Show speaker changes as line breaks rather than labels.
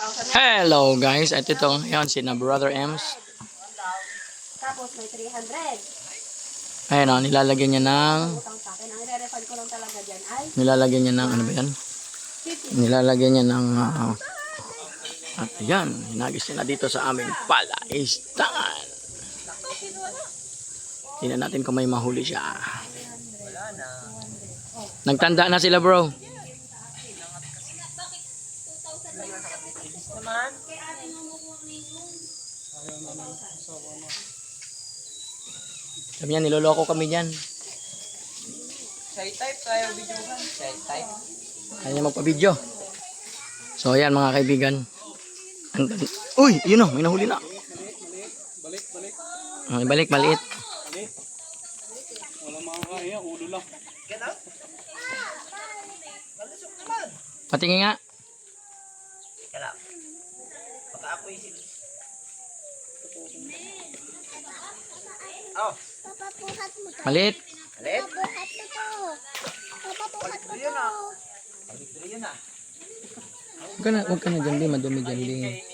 Hello guys, at ito yan si na Brother Ems.
Tapos may 300.
Ayan o, nilalagyan niya ng nilalagyan niya ng ano ba yan?
50.
Nilalagyan niya ng ah, at yan, hinagis niya na dito sa aming palaistan. Tingnan natin kung may mahuli siya. Nagtanda na sila bro. Sabi niya, niloloko kami dyan.
Shy type tayo video ka. Shy type.
Kaya niya magpa-video. So, ayan mga kaibigan. Uy, yun o, may nahuli na. Balik, balik. maliit.
Wala makakaya, ulo lang.
Patingin nga.
Kala. Baka ako isip. Oh,
Papapuhat mo to.
Maliit.
alit.
Papapuhat mo to. Papapuhat mo to.
Pagdito yun ah.
Huwag ka na, huwag ka na dyan, Lee. Madumi dyan, Lee.